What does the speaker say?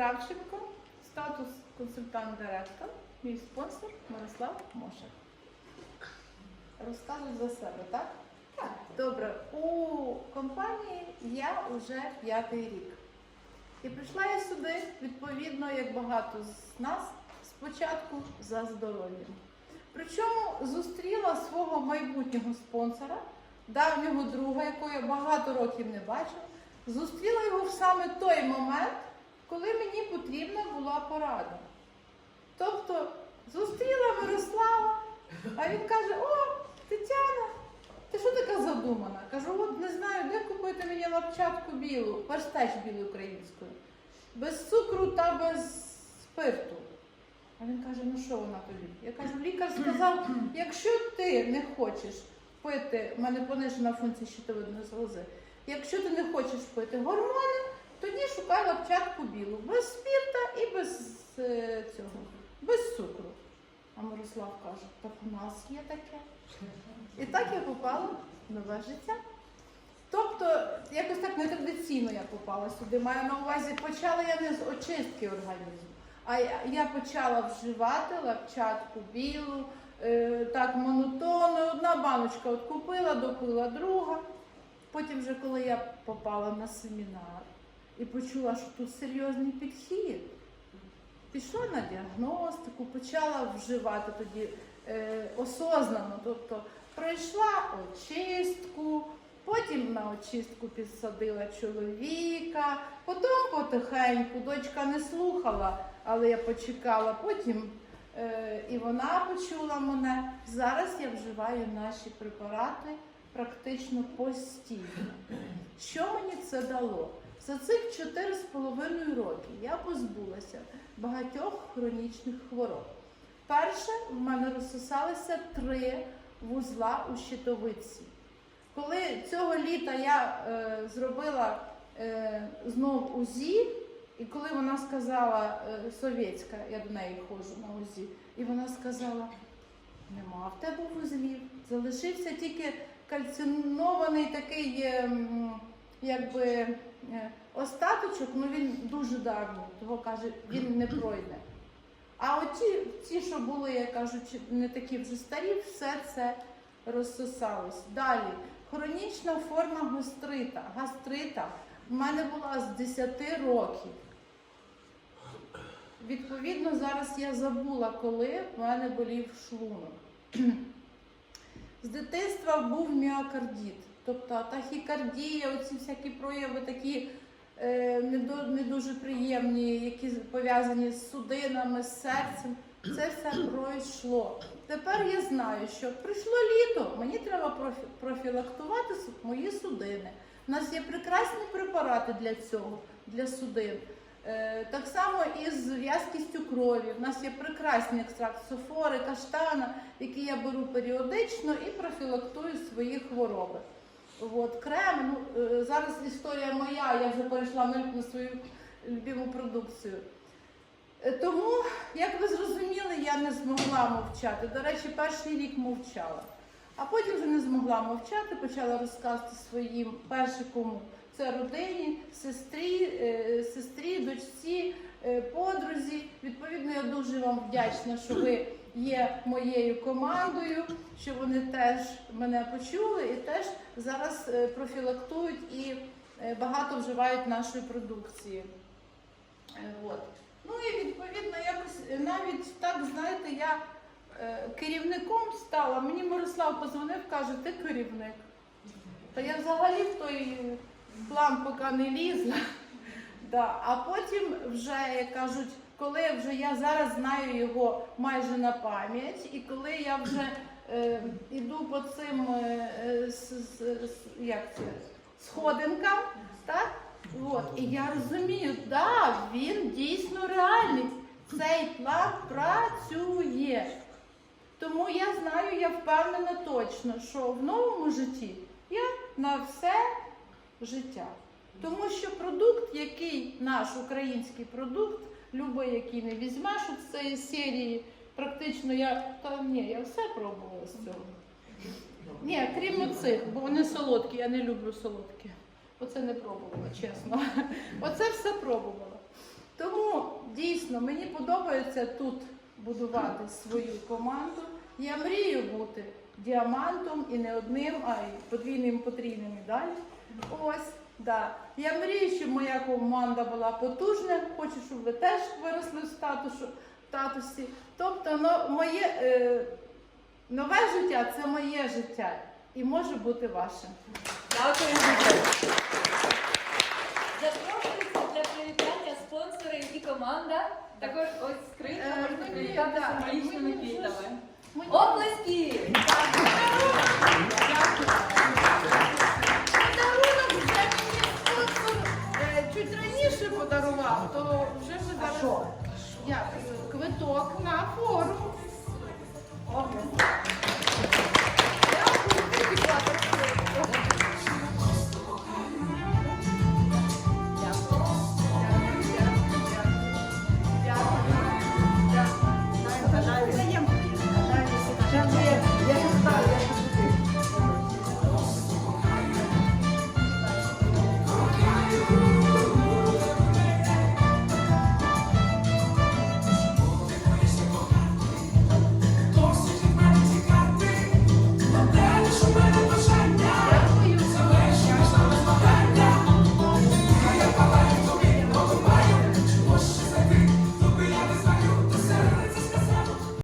Кравченко, статус консультант-директор, мій спонсор Мирослав Мошер. Розкажуть за себе, так? Так. Добре. У компанії я вже п'ятий рік. І прийшла я сюди, відповідно, як багато з нас, спочатку за здоров'ям. Причому зустріла свого майбутнього спонсора, давнього друга, якого я багато років не бачила. Зустріла його в саме той момент, коли мені потрібна була порада. Тобто зустріла Мирослава, а він каже: О, Тетяна, ти що така задумана? Кажу, от не знаю, де купити мені лапчатку білу, паштеч білу українською, без цукру та без спирту. А він каже, ну що вона тобі? Я кажу, лікар сказав, якщо ти не хочеш пити, в мене понижена функція щитовидної залози, якщо ти не хочеш пити гормони, тоді шукай лапчатку білу, без спірта і без е, цього, без цукру. А Мирослав каже, так у нас є таке. І так я попала в нове життя. Тобто, якось так нетрадиційно я попала сюди. Маю на увазі, почала я не з очистки організму, а я- я почала вживати лапчатку білу, е, так монотонно. Одна баночка от купила, допила друга. Потім, вже коли я попала на семінар і почула, що тут серйозний підхід, пішла на діагностику, почала вживати тоді е, осознано, тобто пройшла очистку, потім на очистку підсадила чоловіка, потім потихеньку дочка не слухала, але я почекала, потім е, і вона почула мене. Зараз я вживаю наші препарати практично постійно. Що мені це дало? За цих 4,5 роки я позбулася багатьох хронічних хвороб. Перше, в мене розсосалися три вузла у щитовидці. Коли цього літа я е, зробила е, знов УЗІ, і коли вона сказала е, совєтська, я до неї ходжу на УЗІ, і вона сказала: нема в тебе вузлів, залишився тільки кальцинований такий, е, якби остаточок, ну він дуже давній, того каже, він не пройде. А оті, ті, що були, я кажу, не такі вже старі, все це розсосалось. Далі, хронічна форма гастрита. Гастрита в мене була з 10 років. Відповідно, зараз я забула, коли в мене болів шлунок. З дитинства був міокардіт, тобто тахікардія, оці всякі прояви такі е, не, дуже приємні, які пов'язані з судинами, з серцем. Це все пройшло. Тепер я знаю, що прийшло літо, мені треба профі- профілактувати мої судини. У нас є прекрасні препарати для цього, для судин. Е, Так само і з в'язкістю крові. У нас є прекрасний екстракт софори, каштана, який я беру періодично і профілактую свої хвороби. От, крем, ну, е, зараз історія моя, я вже перейшла на, свою любиму продукцію. Е, Тому, як ви зрозуміли, я не змогла мовчати. До речі, перший рік мовчала. А потім вже не змогла мовчати, почала розказувати своїм перше кому. Це родині, сестрі, е, сестрі, дочці, е, подрузі. Відповідно, я дуже вам вдячна, що ви є моєю командою, що вони теж мене почули і теж зараз е, профілактують і багато вживають нашої продукції. От. Ну і відповідно якось навіть так, знаєте, я керівником стала. Мені Мирослав позвонив, каже, ти керівник. Та я взагалі в той план поки не лізла. Да. А потім вже, як кажуть, коли вже я зараз знаю його майже на пам'ять, і коли я вже е, іду по цим е, с- с- як це, сходинкам, так? От, і я розумію, да, він дійсно реальний. Цей план працює. Тому я знаю, я впевнена точно, що в новому житті я на все життя. Тому що продукт, який наш український продукт, любий, який не візьмеш з цієї серії, практично я та ні, я все пробувала з цього. Ні, крім оцих, бо вони солодкі, я не люблю солодкі. Оце не пробувала, чесно. Оце все пробувала. Тому дійсно мені подобається тут будувати свою команду. Я мрію бути діамантом і не одним, а й подвійним потрійним і далі. Ось, да. Я мрію, щоб моя команда була потужна. Хочу, щоб ви теж виросли в статусу, статусі. Тобто, ну, моє е, нове життя це моє життя і може бути вашим. Дякую. Запрошується для привітання спонсори і команда. Також ось скринька Е, можна привітати да, символічними квітами. Оплески! Що? Я квиток на форум.